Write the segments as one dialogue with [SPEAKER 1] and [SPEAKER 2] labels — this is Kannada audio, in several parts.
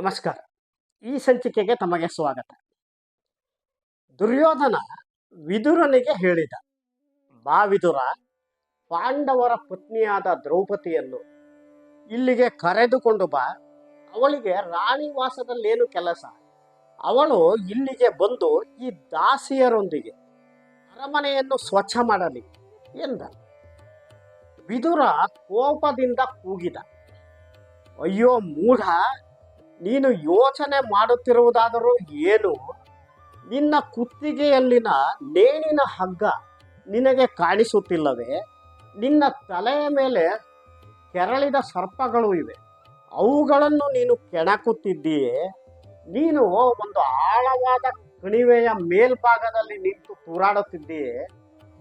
[SPEAKER 1] ನಮಸ್ಕಾರ. ಈ ಸಂಚಿಕೆಗೆ ತಮಗೆ ಸ್ವಾಗತ. ದುರ್ಯೋಧನ ವಿದುರನಿಗೆ ಹೇಳಿದ, ಬಾ ವಿದುರ, ಪಾಂಡವರ ಪತ್ನಿಯಾದ ದ್ರೌಪದಿಯನ್ನು ಇಲ್ಲಿಗೆ ಕರೆದುಕೊಂಡು ಬಾ. ಅವಳಿಗೆ ರಾಣಿವಾಸದಲ್ಲೇನು ಕೆಲಸ? ಅವಳು ಇಲ್ಲಿಗೆ ಬಂದು ಈ ದಾಸಿಯರೊಂದಿಗೆ ಅರಮನೆಯನ್ನು ಸ್ವಚ್ಛ ಮಾಡಲಿ ಎಂದ. ವಿದುರ ಕೋಪದಿಂದ ಕೂಗಿದ. ಅಯ್ಯೋ, ಮೂಢ ನೀನು ಯೋಚನೆ ಮಾಡುತ್ತಿರುವುದಾದರೂ ಏನು? ನಿನ್ನ ಕುತ್ತಿಗೆಯಲ್ಲಿನ ನೇಣಿನ ಹಗ್ಗ ನಿನಗೆ ಕಾಣಿಸುತ್ತಿಲ್ಲವೇ? ನಿನ್ನ ತಲೆಯ ಮೇಲೆ ಕೆರಳಿದ ಸರ್ಪಗಳು ಇವೆ. ಅವುಗಳನ್ನು ನೀನು ಕೆಣಕುತ್ತಿದ್ದೀಯೇ? ನೀನು ಒಂದು ಆಳವಾದ ಕಣಿವೆಯ ಮೇಲ್ಭಾಗದಲ್ಲಿ ನಿಂತು ತೂರಾಡುತ್ತಿದ್ದೀಯೇ?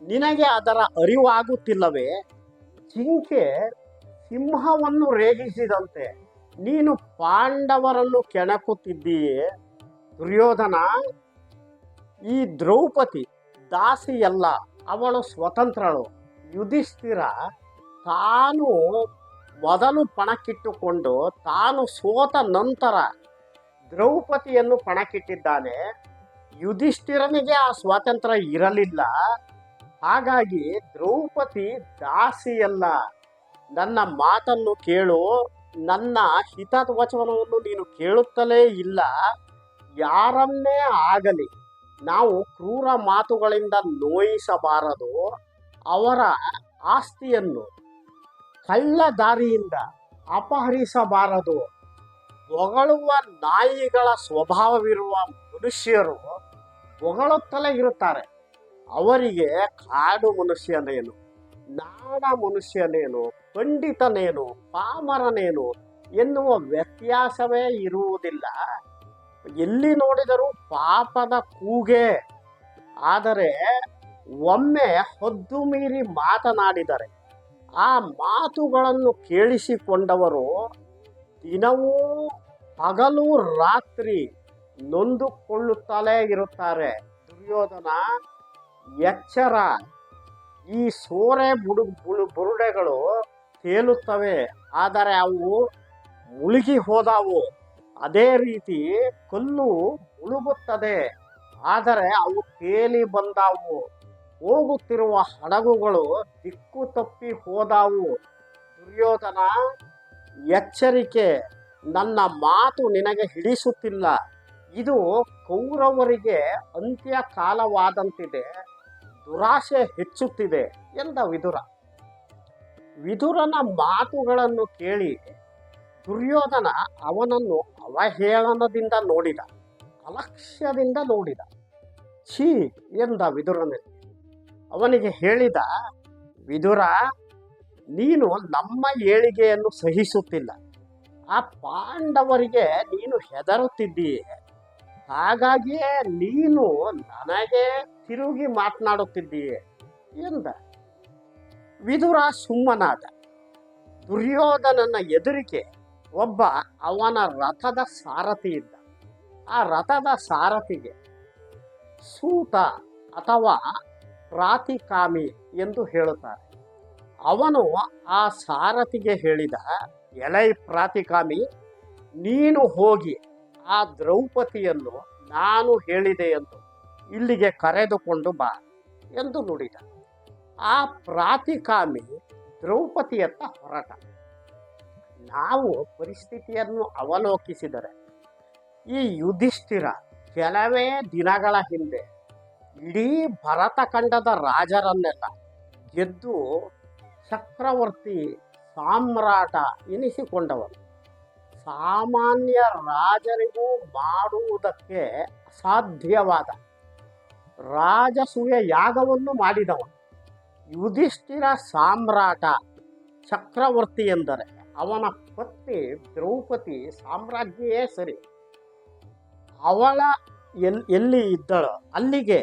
[SPEAKER 1] ನಿನಗೆ ಅದರ ಅರಿವಾಗುತ್ತಿಲ್ಲವೇ? ಜಿಂಕೆ ಸಿಂಹವನ್ನು ರೇಗಿಸಿದಂತೆ ನೀನು ಪಾಂಡವರನ್ನು ಕೆಣಕುತ್ತಿದ್ದೀಯೇ? ದುರ್ಯೋಧನ, ಈ ದ್ರೌಪದಿ ದಾಸಿಯಲ್ಲ, ಅವಳು ಸ್ವತಂತ್ರಳು. ಯುಧಿಷ್ಠಿರ, ತಾನು ಮೊದಲು ಪಣಕ್ಕಿಟ್ಟುಕೊಂಡು ತಾನು ಸೋತ ನಂತರ ದ್ರೌಪದಿಯನ್ನು ಪಣಕ್ಕಿಟ್ಟಿದ್ದಾನೆ. ಯುಧಿಷ್ಠಿರನಿಗೆ ಆ ಸ್ವಾತಂತ್ರ್ಯ ಇರಲಿಲ್ಲ. ಹಾಗಾಗಿ ದ್ರೌಪದಿ ದಾಸಿಯಲ್ಲ, ನನ್ನ ಮಾತನ್ನು ಕೇಳು. ನನ್ನ ಹಿತವಚನವನ್ನು ನೀನು ಕೇಳುತ್ತಲೇ ಇಲ್ಲ. ಯಾರನ್ನೇ ಆಗಲಿ ನಾವು ಕ್ರೂರ ಮಾತುಗಳಿಂದ ನೋಯಿಸಬಾರದು. ಅವರ ಆಸ್ತಿಯನ್ನು ಕಳ್ಳ ದಾರಿಯಿಂದ ಅಪಹರಿಸಬಾರದು. ಹೊಗಳುವ ನಾಯಿಗಳ ಸ್ವಭಾವವಿರುವ ಮನುಷ್ಯರು ಹೊಗಳುತ್ತಲೇ ಇರುತ್ತಾರೆ. ಅವರಿಗೆ ಕಾಡು ಮನುಷ್ಯನೇನು ನಾಡ ಮನುಷ್ಯನೇನು ಪಂಡಿತನೇನು, ಪಾಮರನೇನು ಎನ್ನುವ ವ್ಯತ್ಯಾಸವೇ ಇರುವುದಿಲ್ಲ. ಎಲ್ಲಿ ನೋಡಿದರೂ ಪಾಪದ ಕೂಗೆ. ಆದರೆ ಒಮ್ಮೆ ಹೊದ್ದು ಮೀರಿ ಮಾತನಾಡಿದರೆ, ಆ ಮಾತುಗಳನ್ನು ಕೇಳಿಸಿಕೊಂಡವರು ದಿನವೂ ಹಗಲು ರಾತ್ರಿ ನೊಂದುಕೊಳ್ಳುತ್ತಲೇ ಇರುತ್ತಾರೆ. ದುರ್ಯೋಧನ, ಎಚ್ಚರ. ಈ ಸೋರೆ ಬುಡು ಬುಡು ಬುರುಡೆಗಳು ತೇಲುತ್ತವೆ ಆದರೆ ಅವು ಮುಳುಗಿ ಹೋದವು. ಅದೇ ರೀತಿ ಕಲ್ಲು ಮುಳುಗುತ್ತದೆ, ಆದರೆ ಅವು ತೇಲಿ ಬಂದಾವು. ಹೋಗುತ್ತಿರುವ ಹಡಗುಗಳು ದಿಕ್ಕು ತಪ್ಪಿ ಹೋದವು. ದುರ್ಯೋಧನ, ಎಚ್ಚರಿಕೆ, ನನ್ನ ಮಾತು ನಿನಗೆ ಹಿಡಿಸುತ್ತಿಲ್ಲ. ಇದು ಕೌರವರಿಗೆ ಅಂತ್ಯ ಕಾಲವಾದಂತಿದೆ ದುರಾಶೆ ಹೆಚ್ಚುತ್ತಿದೆ ಎಂದ ವಿದುರ. ವಿದುರನ ಮಾತುಗಳನ್ನು ಕೇಳಿ ದುರ್ಯೋಧನ ಅವನನ್ನು ಅವಹೇಳನದಿಂದ ನೋಡಿದ, ಅಲಕ್ಷ್ಯದಿಂದ ನೋಡಿದ. ಛೀ ಎಂದ ವಿದುರನಲ್ಲಿ ಅವನಿಗೆ ಹೇಳಿದ, ವಿದುರ, ನೀನು ನಮ್ಮ ಏಳಿಗೆಯನ್ನು ಸಹಿಸುತ್ತಿಲ್ಲ. ಆ ಪಾಂಡವರಿಗೆ ನೀನು ಹೆದರುತ್ತಿದ್ದೀಯೆ. ಹಾಗಾಗಿಯೇ ನೀನು ನನಗೆ ತಿರುಗಿ ಮಾತನಾಡುತ್ತಿದ್ದೀಯೆ ಎಂದ. ವಿದುರ ಸುಮ್ಮನಾದ. ದುರ್ಯೋಧನನ ಎದುರಿಗೆ ಒಬ್ಬ ಅವನ ರಥದ ಸಾರಥಿ ಇದ್ದ. ಆ ರಥದ ಸಾರಥಿಗೆ ಸೂತ ಅಥವಾ ಪ್ರಾತಿಕಾಮಿ ಎಂದು ಹೇಳುತ್ತಾರೆ. ಅವನು ಆ ಸಾರಥಿಗೆ ಹೇಳಿದ ಎಲೈ ಪ್ರಾತಿಕಾಮಿ, ನೀನು ಹೋಗಿ ಆ ದ್ರೌಪದಿಯನ್ನು ನಾನು ಹೇಳಿದೆ ಎಂದು ಇಲ್ಲಿಗೆ ಕರೆದುಕೊಂಡು ಬಾ ಎಂದು ನುಡಿದ. ಆ ಪ್ರಾತಿಕಾಮಿ ದ್ರೌಪದಿಯತ್ತ ಹೊರಟ. ನಾವು ಪರಿಸ್ಥಿತಿಯನ್ನು ಅವಲೋಕಿಸಿದರೆ ಈ ಯುಧಿಷ್ಠಿರ ಕೆಲವೇ ದಿನಗಳ ಹಿಂದೆ ಇಡೀ ಭರತಖಂಡದ ರಾಜರನ್ನೆಲ್ಲ ಗೆದ್ದು ಚಕ್ರವರ್ತಿ ಸಾಮ್ರಾಟ ಎನಿಸಿಕೊಂಡವನು. ಸಾಮಾನ್ಯ ರಾಜರಿಗೂ ಮಾಡುವುದಕ್ಕೆ ಅಸಾಧ್ಯವಾದ ರಾಜಸೂಯ ಯಾಗವನ್ನು ಮಾಡಿದವನು. ಯುಧಿಷ್ಠಿರ ಸಾಮ್ರಾಟ ಚಕ್ರವರ್ತಿ ಎಂದರೆ ಅವನ ಪತ್ನಿ ದ್ರೌಪದಿ ಸಾಮ್ರಾಜ್ಯವೇ ಸರಿ. ಅವಳ ಎಲ್, ಎಲ್ಲಿ ಇದ್ದಳೋ ಅಲ್ಲಿಗೆ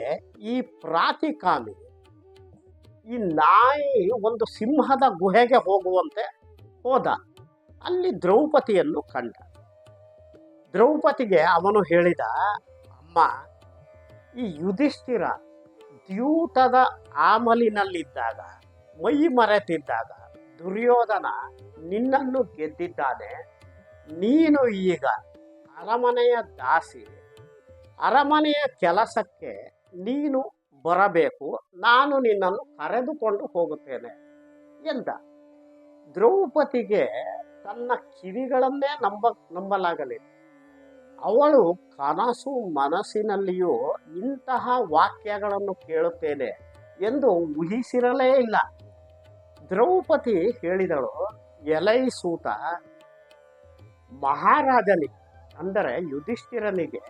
[SPEAKER 1] ಈ ಪ್ರಾತಿಕಾಮಿ, ಈ ನಾಯಿ ಒಂದು ಸಿಂಹದ ಗುಹೆಗೆ ಹೋಗುವಂತೆ ಹೋದ. ಅಲ್ಲಿ ದ್ರೌಪದಿಯನ್ನು ಕಂಡ. ದ್ರೌಪದಿಗೆ ಅವನು ಹೇಳಿದ, ಅಮ್ಮ, ಈ ಯುಧಿಷ್ಠಿರ ದ್ಯೂತದ ಆಮಲಿನಲ್ಲಿದ್ದಾಗ, ಮೈ ಮರೆತಿದ್ದಾಗ, ದುರ್ಯೋಧನ ನಿನ್ನನ್ನು ಗೆದ್ದಿದ್ದಾನೆ. ನೀನು ಈಗ ಅರಮನೆಯ ದಾಸಿ. ಅರಮನೆಯ ಕೆಲಸಕ್ಕೆ ನೀನು ಬರಬೇಕು. ನಾನು ನಿನ್ನನ್ನು ಕರೆದುಕೊಂಡು ಹೋಗುತ್ತೇನೆ ಎಂದ. ದ್ರೌಪದಿಗೆ ತನ್ನ ಕಿವಿಗಳನ್ನೇ ನಂಬ, ನಂಬಲಾಗಲಿಲ್ಲ. ಅವಳು ಕನಸು ಮನಸ್ಸಿನಲ್ಲಿಯೂ ಇಂತಹ ವಾಕ್ಯಗಳನ್ನು ಕೇಳುತ್ತೇನೆ ಎಂದು ಊಹಿಸಿರಲೇ ಇಲ್ಲ. ದ್ರೌಪದಿ ಹೇಳಿದಳು, ಎಲೈ ಸೂತ ಮಹಾರಾಜನಿಗೆ ಅಂದರೆ ಯುಧಿಷ್ಠಿರನಿಗೆ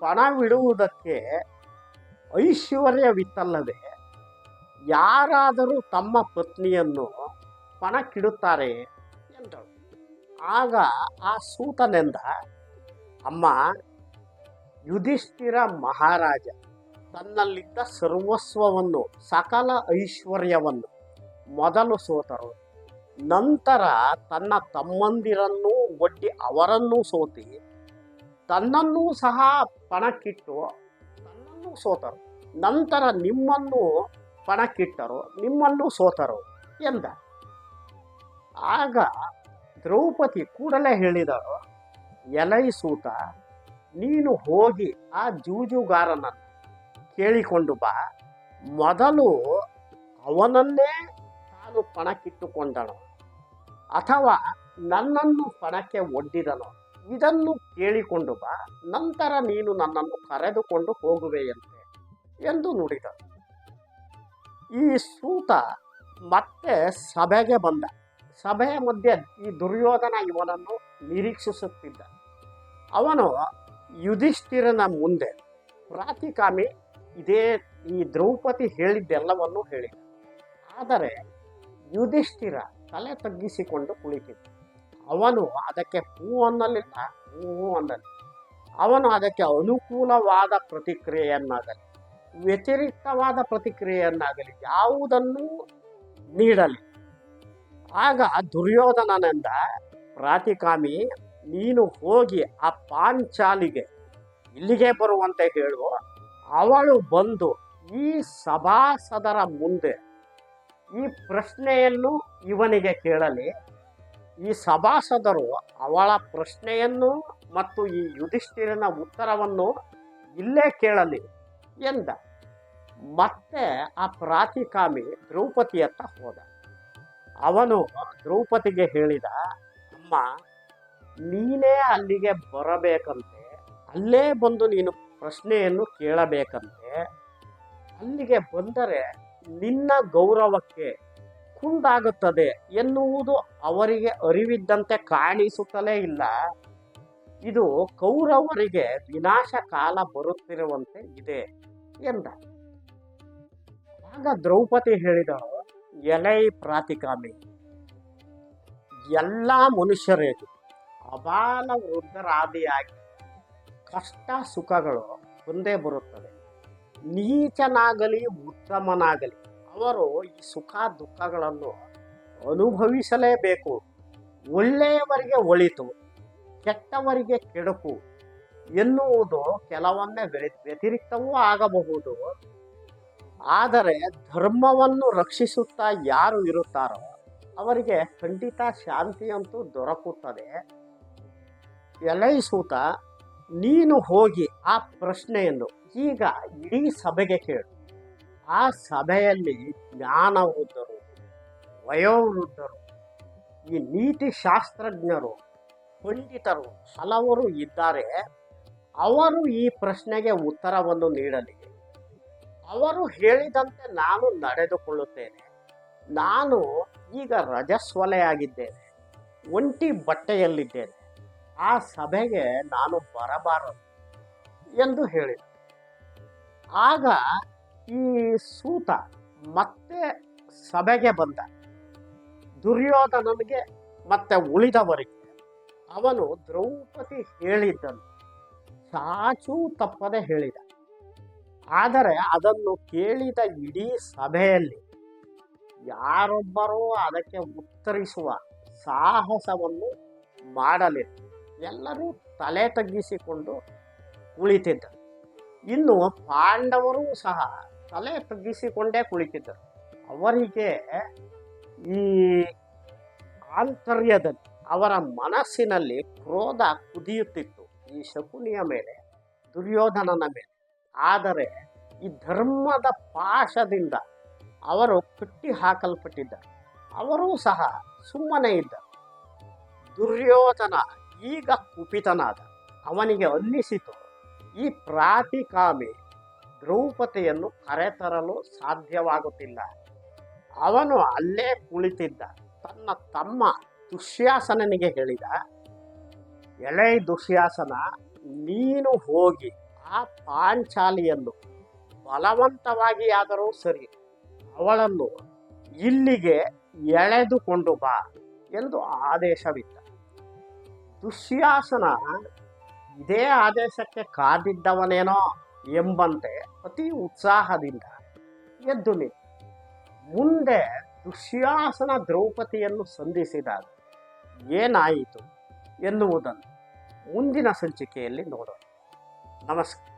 [SPEAKER 1] ಪಣವಿಡುವುದಕ್ಕೆ ಐಶ್ವರ್ಯವಿತ್ತಲ್ಲದೆ ಯಾರಾದರೂ ತಮ್ಮ ಪತ್ನಿಯನ್ನು ಪಣಕ್ಕಿಡುತ್ತಾರೆ? ಎಂದಳು. ಆಗ ಆ ಸೂತನೆಂದ ಅಮ್ಮ, ಯುಧಿಷ್ಠಿರ ಮಹಾರಾಜ, ತನ್ನಲ್ಲಿದ್ದ ಸರ್ವಸ್ವವನ್ನು, ಸಕಲ ಐಶ್ವರ್ಯವನ್ನು ಮೊದಲು ಸೋತರು. ನಂತರ ತನ್ನ ತಮ್ಮಂದಿರನ್ನು, ಒಡ್ಡಿ ಅವರನ್ನೂ ಸೋತಿ, ತನ್ನನ್ನೂ ಸಹ ಪಣಕ್ಕಿಟ್ಟು ತನ್ನನ್ನು ಸೋತರು. ನಂತರ ನಿಮ್ಮನ್ನು ಪಣಕ್ಕಿಟ್ಟರು, ನಿಮ್ಮನ್ನು ಸೋತರು ಎಂದ. ಆಗ ದ್ರೌಪದಿ ಕೂಡಲೇ ಹೇಳಿದಳು ಎಲೈ ಸೂತ, ನೀನು ಹೋಗಿ ಆ ಜೂಜುಗಾರನನ್ನು ಕೇಳಿಕೊಂಡು ಬಾ. ಮೊದಲು ಅವನನ್ನೇ ತಾನು ಪಣಕ್ಕಿಟ್ಟುಕೊಂಡನು ಅಥವಾ ನನ್ನನ್ನು ಪಣಕ್ಕೆ ಒಡ್ಡಿದನು. ಇದನ್ನು ಕೇಳಿಕೊಂಡು ಬಾ, ನಂತರ ನೀನು ನನ್ನನ್ನು ಕರೆದುಕೊಂಡು ಹೋಗುವೆಯಂತೆ ಎಂದು ನುಡಿದ ಈ ಸೂತ ಮತ್ತೆ ಸಭೆಗೆ ಬಂದ. ಸಭೆಯ ಮಧ್ಯೆ ಈ ದುರ್ಯೋಧನ ಇವನನ್ನು ನಿರೀಕ್ಷಿಸುತ್ತಿದ್ದ. ಅವನು ಯುಧಿಷ್ಠಿರನ ಮುಂದೆ ಪ್ರಾತಿಕಾಮಿ, ಇದೇ ಈ ದ್ರೌಪದಿ ಹೇಳಿದ್ದೆಲ್ಲವನ್ನೂ ಹೇಳಿದ. ಆದರೆ ಯುಧಿಷ್ಠಿರ ತಲೆ ತಗ್ಗಿಸಿಕೊಂಡು ಕುಳಿತಿದ್ದ. ಅವನು ಅದಕ್ಕೆ ಹೂ ಅನ್ನಲಿಲ್ಲ, ಹೂ ಅನ್ನಲಿ ಅವನು ಅದಕ್ಕೆ ಅನುಕೂಲವಾದ ಪ್ರತಿಕ್ರಿಯೆಯನ್ನಾಗಲಿ, ವ್ಯತಿರಿಕ್ತವಾದ ಪ್ರತಿಕ್ರಿಯೆಯನ್ನಾಗಲಿ ಯಾವುದನ್ನೂ ನೀಡಲಿ ಆಗ ದುರ್ಯೋಧನನಿಂದ ಪ್ರಾತಿಕಾಮಿ, ನೀನು ಹೋಗಿ ಆ ಪಾಂಚಾಲಿಗೆ, ಇಲ್ಲಿಗೆ ಬರುವಂತೆ ಹೇಳು. ಅವಳು ಬಂದು ಈ ಸಭಾಸದರ ಮುಂದೆ ಈ ಪ್ರಶ್ನೆಯನ್ನು ಇವನಿಗೆ ಕೇಳಲಿ. ಈ ಸಭಾಸದರು ಅವಳ ಪ್ರಶ್ನೆಯನ್ನು ಮತ್ತು ಈ ಯುಧಿಷ್ಠಿರನ ಉತ್ತರವನ್ನು ಇಲ್ಲೇ ಕೇಳಲಿ ಎಂದ. ಮತ್ತೆ ಆ ಪ್ರಾತಿಕಾಮಿ ದ್ರೌಪದಿಯತ್ತ ಹೋದ. ಅವನು ದ್ರೌಪದಿಗೆ ಹೇಳಿದ ಅಮ್ಮ, ನೀನೇ ಅಲ್ಲಿಗೆ ಬರಬೇಕಂತೆ, ಅಲ್ಲೇ ಬಂದು ನೀನು ಪ್ರಶ್ನೆಯನ್ನು ಕೇಳಬೇಕಂತೆ. ಅಲ್ಲಿಗೆ ಬಂದರೆ ನಿನ್ನ ಗೌರವಕ್ಕೆ ಕುಂದಾಗುತ್ತದೆ ಎನ್ನುವುದು ಅವರಿಗೆ ಅರಿವಿದ್ದಂತೆ ಕಾಣಿಸುತ್ತಲೇ ಇಲ್ಲ. ಇದು ಕೌರವರಿಗೆ ವಿನಾಶ ಕಾಲ ಬರುತ್ತಿರುವಂತೆ ಇದೆ ಎಂದ. ಆಗ ದ್ರೌಪದಿ ಹೇಳಿದಳು, ಎಲೈ ಪ್ರಾತಿಕಾಮಿ ಎಲ್ಲ ಮನುಷ್ಯರಿಗೆ ಅಬಾಲ ವೃದ್ಧರಾದಿಯಾಗಿ ಕಷ್ಟ ಸುಖಗಳು ಬಂದೇ ಬರುತ್ತದೆ ನೀಚನಾಗಲಿ, ಉತ್ತಮನಾಗಲಿ, ಅವರು ಈ ಸುಖ ದುಃಖಗಳನ್ನು ಅನುಭವಿಸಲೇಬೇಕು. ಒಳ್ಳೆಯವರಿಗೆ ಒಳಿತು, ಕೆಟ್ಟವರಿಗೆ ಕೆಡುಕು ಎನ್ನುವುದು ಕೆಲವೊಮ್ಮೆ ವ್ಯತಿರಿಕ್ತವೂ ಆಗಬಹುದು. ಆದರೆ ಧರ್ಮವನ್ನು ರಕ್ಷಿಸುತ್ತಾ ಯಾರು ಇರುತ್ತಾರೋ ಅವರಿಗೆ ಖಂಡಿತ ಶಾಂತಿಯಂತೂ ದೊರಕುತ್ತದೆ. ಎಲೈ ಸೂತ, ನೀನು ಹೋಗಿ ಆ ಪ್ರಶ್ನೆಯನ್ನು ಈಗ ಇಡೀ ಸಭೆಗೆ ಕೇಳು. ಆ ಸಭೆಯಲ್ಲಿ ಜ್ಞಾನವೃದ್ಧರು, ವಯೋವೃದ್ಧರು, ಈ ನೀತಿ ಶಾಸ್ತ್ರಜ್ಞರು, ಪಂಡಿತರು ಹಲವರು ಇದ್ದಾರೆ. ಅವರು ಈ ಪ್ರಶ್ನೆಗೆ ಉತ್ತರವನ್ನು ನೀಡಲಿ. ಅವರು ಹೇಳಿದಂತೆ ನಾನು ನಡೆದುಕೊಳ್ಳುತ್ತೇನೆ. ನಾನು ಈಗ ರಜಸ್ವಲೆಯಾಗಿದ್ದೇನೆ. ಒಂಟಿ ಬಟ್ಟೆಯಲ್ಲಿದ್ದೇನೆ. ಆ ಸಭೆಗೆ ನಾನು ಬರಬಾರದು ಎಂದು ಹೇಳಿದ. ಆಗ ಈ ಸೂತ ಮತ್ತೆ ಸಭೆಗೆ ಬಂದ. ದುರ್ಯೋಧನನಿಗೆ ಮತ್ತೆ ಉಳಿದವರಿಗೆ ಅವನು ದ್ರೌಪದಿ ಹೇಳಿದ್ದನು. ಸಾಚೂ ತಪ್ಪದೆ ಹೇಳಿದ. ಆದರೆ ಅದನ್ನು ಕೇಳಿದ ಇಡೀ ಸಭೆಯಲ್ಲಿ ಯಾರೊಬ್ಬರೂ ಅದಕ್ಕೆ ಉತ್ತರಿಸುವ ಸಾಹಸವನ್ನು ಮಾಡಲಿಲ್ಲ. ಎಲ್ಲರೂ ತಲೆ ತಗ್ಗಿಸಿಕೊಂಡು ಕುಳಿತಿದ್ದರು. ಇನ್ನು ಪಾಂಡವರು ಸಹ ತಲೆ ತಗ್ಗಿಸಿಕೊಂಡೇ ಕುಳಿತಿದ್ದರು. ಅವರಿಗೆ ಈ ಆಂತರ್ಯದಲ್ಲಿ, ಅವರ ಮನಸ್ಸಿನಲ್ಲಿ ಕ್ರೋಧ ಕುದಿಯುತ್ತಿತ್ತು ಈ ಶಕುನಿಯ ಮೇಲೆ, ದುರ್ಯೋಧನನ ಮೇಲೆ. ಆದರೆ ಈ ಧರ್ಮದ ಪಾಶದಿಂದ ಅವರು ಕಟ್ಟಿ ಹಾಕಲ್ಪಟ್ಟಿದ್ದರು ಅವರೂ ಸಹ ಸುಮ್ಮನೆ ಇದ್ದ. ದುರ್ಯೋಧನ ಈಗ ಕುಪಿತನಾದ. ಅವನಿಗೆ ಅನ್ನಿಸಿತು, ಈ ಪ್ರಾತಿಕಾಮಿ ದ್ರೌಪದಿಯನ್ನು ಕರೆತರಲು ಸಾಧ್ಯವಾಗುತ್ತಿಲ್ಲ. ಅವನು ಅಲ್ಲೇ ಕುಳಿತಿದ್ದ. ತನ್ನ ತಮ್ಮ ದುಶ್ಯಾಸನನಿಗೆ ಹೇಳಿದ, ಎಳೆ ದುಶ್ಯಾಸನ, ನೀನು ಹೋಗಿ ಆ ಪಾಂಚಾಲಿಯನ್ನು ಬಲವಂತವಾಗಿಯಾದರೂ ಸರಿ ಅವಳನ್ನು ಇಲ್ಲಿಗೆ ಎಳೆದುಕೊಂಡು ಬಾ ಎಂದು ಆದೇಶವಿತ್ತ. ದುಶ್ಯಾಸನ ಇದೇ ಆದೇಶಕ್ಕೆ ಕಾದಿದ್ದವನೇನೋ ಎಂಬಂತೆ ಅತಿ ಉತ್ಸಾಹದಿಂದ ಎದ್ದು ನಿಂತ. ಮುಂದೆ ದುಶ್ಯಾಸನ ದ್ರೌಪದಿಯನ್ನು ಸಂಧಿಸಿದಾಗ ಏನಾಯಿತು ಎನ್ನುವುದನ್ನು ಮುಂದಿನ ಸಂಚಿಕೆಯಲ್ಲಿ ನೋಡೋಣ. ನಮಸ್ಕಾರ.